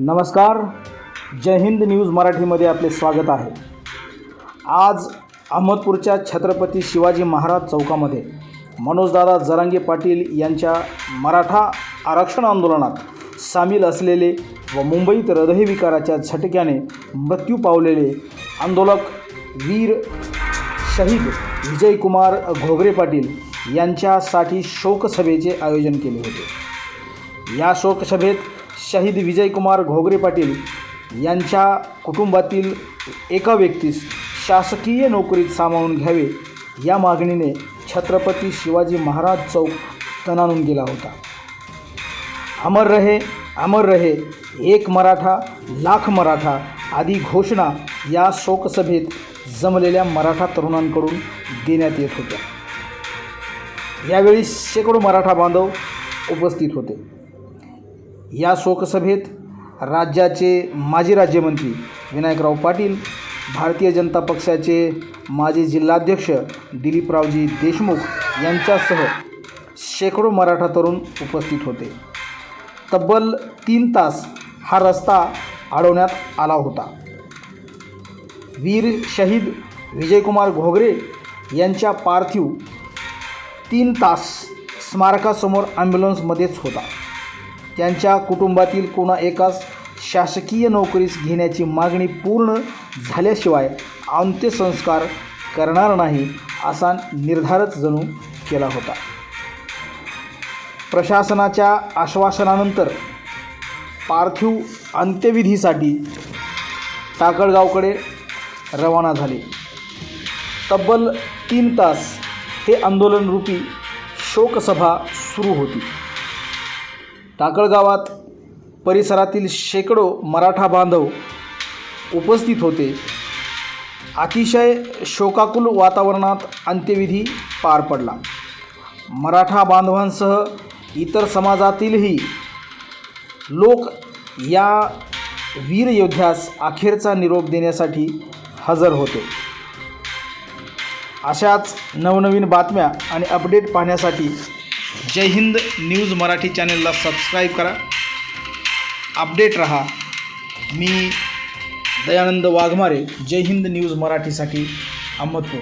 नमस्कार. जय हिंद न्यूज मराठीमध्ये आपले स्वागत आहे. आज अहमदपूरच्या छत्रपती शिवाजी महाराज चौकामध्ये मनोजदादा जरांगे पाटील यांच्या मराठा आरक्षण आंदोलनात सामील असलेले व मुंबईत हृदयविकाराच्या झटक्याने मृत्यू पावलेले आंदोलक वीर शहीद विजयकुमार घोगरे पाटील यांच्यासाठी शोकसभेचे आयोजन केले होते. या शोकसभेत शहीद विजयकुमार घोगरे पाटील यांच्या कुटुंबातील एका व्यक्तीस शासकीय नोकरीत सामावून घ्यावे या मागणीने छत्रपती शिवाजी महाराज चौक तणानून गेला होता. अमर रहे अमर रहे एक मराठा लाख मराठा आदी घोषणा या शोकसभेत जमलेल्या मराठा तरुणांकडून देण्यात येत होत्या. यावेळी शेकडो मराठा बांधव उपस्थित होते. या शोकसभेत राज्याचे माजी राज्यमंत्री विनायकराव पाटील भारतीय जनता पक्षाचे माजी जिल्हाध्यक्ष दिलीपरावजी देशमुख यांच्यासह शेकडो मराठा तरुण उपस्थित होते. तब्बल तीन तास हा रस्ता अडवण्यात आला होता. वीर शहीद विजयकुमार घोगरे यांच्या पार्थिव तीन तास स्मारकासमोर ॲम्ब्युलन्समध्येच होता. त्यांच्या कुटुंबातील कोणा एकास शासकीय नोकरीस घेण्याची मागणी पूर्ण झाल्याशिवाय अंत्यसंस्कार करणार नाही असा निर्धारच जणू केला होता. प्रशासनाच्या आश्वासनानंतर पार्थिव अंत्यविधीसाठी टाकळगावकडे रवाना झाले. तब्बल तीन तास हे आंदोलनरूपी शोकसभा सुरू होती. टाकळगावात परिसरातील शेकडो मराठा बांधव उपस्थित होते. अतिशय शोकाकुल वातावरणात अंत्यविधी पार पडला. मराठा बांधवांसह इतर समाजातीलही लोक या वीर योद्ध्यास अखेरचा निरोप देण्यासाठी हजर होते. अशाच नवनवीन बातम्या आणि अपडेट पाहण्यासाठी जय हिंद न्यूज मराठी चॅनलला सबस्क्राईब करा. अपडेट रहा. मी दयानंद वाघमारे जय हिंद न्यूज मराठीसाठी अहमदपूर.